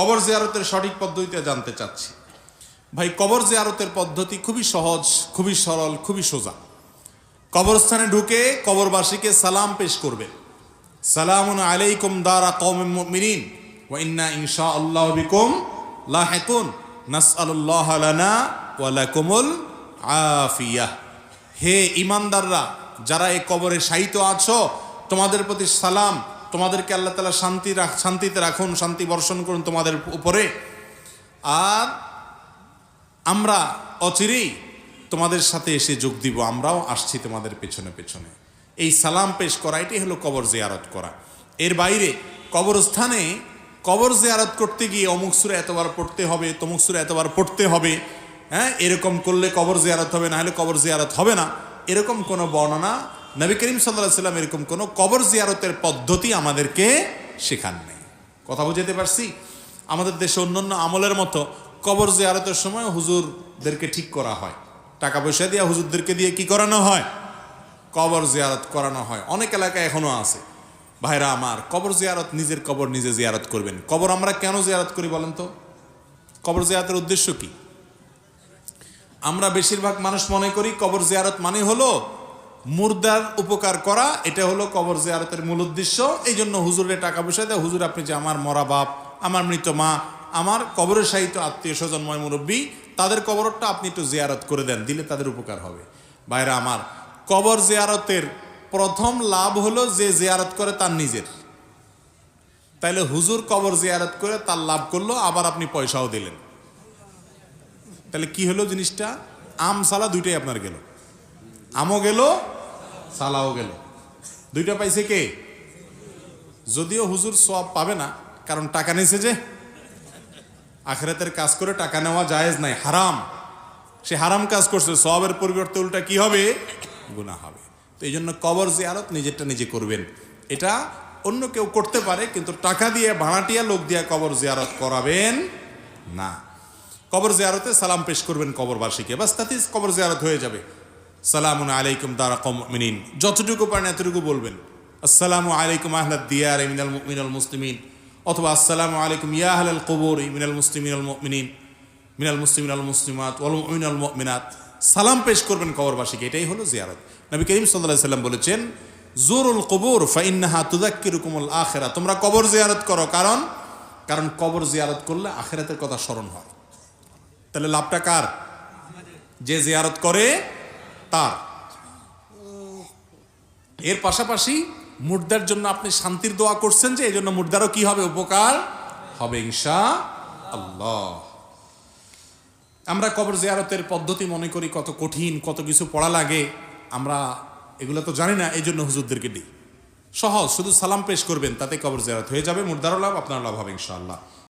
কবর জিয়ারতের সঠিক পদ্ধতিতে জানতে চাচ্ছি। ভাই, কবর জিয়ারতের পদ্ধতি খুবই সহজ, খুবই সরল, খুবই সোজা। কবরস্থানে ঢুকে কবরবাসীকে সালাম পেশ করবে। সালামুন আলাইকুম দারা কওমিন মুমিনিন ওয়া ইন্না ইনশা আল্লাহ বিকুম লাহিকুন নাসআলুল্লাহ লানা ওয়া লাকুমুল আফিয়াহ হে ইমানদাররা, যারা এই কবরে শায়িত আছো, তোমাদের প্রতি সালাম তোমাদেরকে আল্লাহ তাআলা শান্তি রাখ, শান্তিতে রাখুন, শান্তি বর্ষণ করুন তোমাদের উপরে। আর আমরা অচিরেই তোমাদের সাথে এসে যোগ দিব, আমরাও আসছি তোমাদের পেছনে পেছনে। এই সালাম পেশ করা, এটাই হলো কবর জিয়ারত করা। এর বাইরে কবরস্থানে কবর জিয়ারত করতে গিয়ে অমুক সুরে এতবার পড়তে হবে, তমুক সুরে এতবার পড়তে হবে হ্যাঁ এরকম করলে কবর জিয়ারত হবে, না হলে কবর জিয়ারত হবে না। এরকম কোনো বর্ণনা নবী করিম সাল্লাহ সাল্লাম এরকম কোনো কবর জিয়ারতের পদ্ধতি আমাদেরকে শেখান নেই কথা বুঝাতে পারছি? আমাদের দেশে অন্যান্য আমলের মতো কবর জিয়ারতের সময় হুজুরদেরকে ঠিক করা হয়। টাকা পয়সা দিয়ে হুজুরদেরকে দিয়ে কি করানো হয়? কবর জিয়ারত করানো হয়। অনেক এলাকায় এখনও আছে। ভাইরা আমার, কবর জিয়ারত নিজের কবর নিজে জিয়ারত করবেন। কবর আমরা কেন জিয়ারত করি বলেন তো? কবর জিয়ারতের উদ্দেশ্য কি? আমরা বেশিরভাগ মানুষ মনে করি কবর জিয়ারত মানে হলো মুর্দার উপকার করা, এটা হলো কবর জিয়ারতের মূল উদ্দেশ্য। এই জন্য হুজুরের টাকা পয়সা দেয়, হুজুর আপনি যে আমার মরা বাপ, আমার মৃত মা, আমার কবরের সাহিত্য আত্মীয় স্বজনময় মুরব্বী, তাদের কবরটা আপনি একটু জিয়ারত করে দেন, দিলে তাদের উপকার হবে। বাইরে আমার, কবর জিয়ারতের প্রথম লাভ হলো যে জিয়ারত করে তার নিজের। তাইলে হুজুর কবর জিয়ারত করে তার লাভ করল, আবার আপনি পয়সাও দিলেন। তাহলে কি হলো জিনিসটা? আম সালা দুইটাই আপনার গেল। আমও গেল, সালাও গেল। দুইটা পাইছে কে? যদিও হুজুর সব পাবে না, কারণ টাকা নিয়েছে যে। আখেরাতের কাজ করে টাকা নেওয়া জায়েজ নাই, হারাম। সে হারাম কাজ করছে সবের পরিবর্তে উল্টা কি হবে? গুণা হবে। তো এই জন্য কবর জিয়ারত নিজেরটা নিজে করবেন। এটা অন্য কেউ করতে পারে, কিন্তু টাকা দিয়ে ভাড়াটিয়া লোক দিয়ে কবর জিয়ারত করাবেন না। কবর জিয়ারতে সালাম পেশ করবেন কবরবাসীকে। বাস তাতে কবর জিয়ারত হয়ে যাবে। সালামুন আলাইকুম দারা কমিন যতটুকু পারেন এতটুকু বলবেন। আসসালামু আলাইকুম আহলাদ দিয়ার মিনাল মিনাল মুসলিমিন। অথবা আসসালামু আলাইকুম ইয়া আহলাল কবর মিনাল মুসলিমিন আল মুমিনিন। মিনাল মুসলিমিন আল মুসলিমাত ওয়াল মুমিন আল মুমিনাত। সালাম পেশ করবেন কবরবাসীকে, এটাই হলো জিয়ারত। নবী করিম সাল্লাল্লাহু সাল্লাম বলেছেন, জোরুল কবর ফাইন্নাহা তুদাক্কিরুকুমুল আখিরা। তোমরা কবর জিয়ারত করো, কারণ কারণ কবর জিয়ারত করলে আখেরাতের কথা স্মরণ হয়। তাহলে লাভটা কার? যে জিয়ারত করে তার। এর পাশাপাশি মুর্দার জন্য আপনি শান্তির দোয়া করছেন যে এই জন্য মুর্দারও কি হবে? উপকার হবে ইনশা আল্লাহ আমরা কবর জিয়ারতের পদ্ধতি মনে করি কত কঠিন, কত কিছু পড়া লাগে। আমরা এগুলো তো জানি না, এই জন্য হুজুরদেরকে দিই। সহজ, শুধু সালাম পেশ করবেন, তাতে কবর জিয়ারত হয়ে যাবে, মুর্দারও লাভ আপনার লাভ হবে ইনশাআল্লাহ।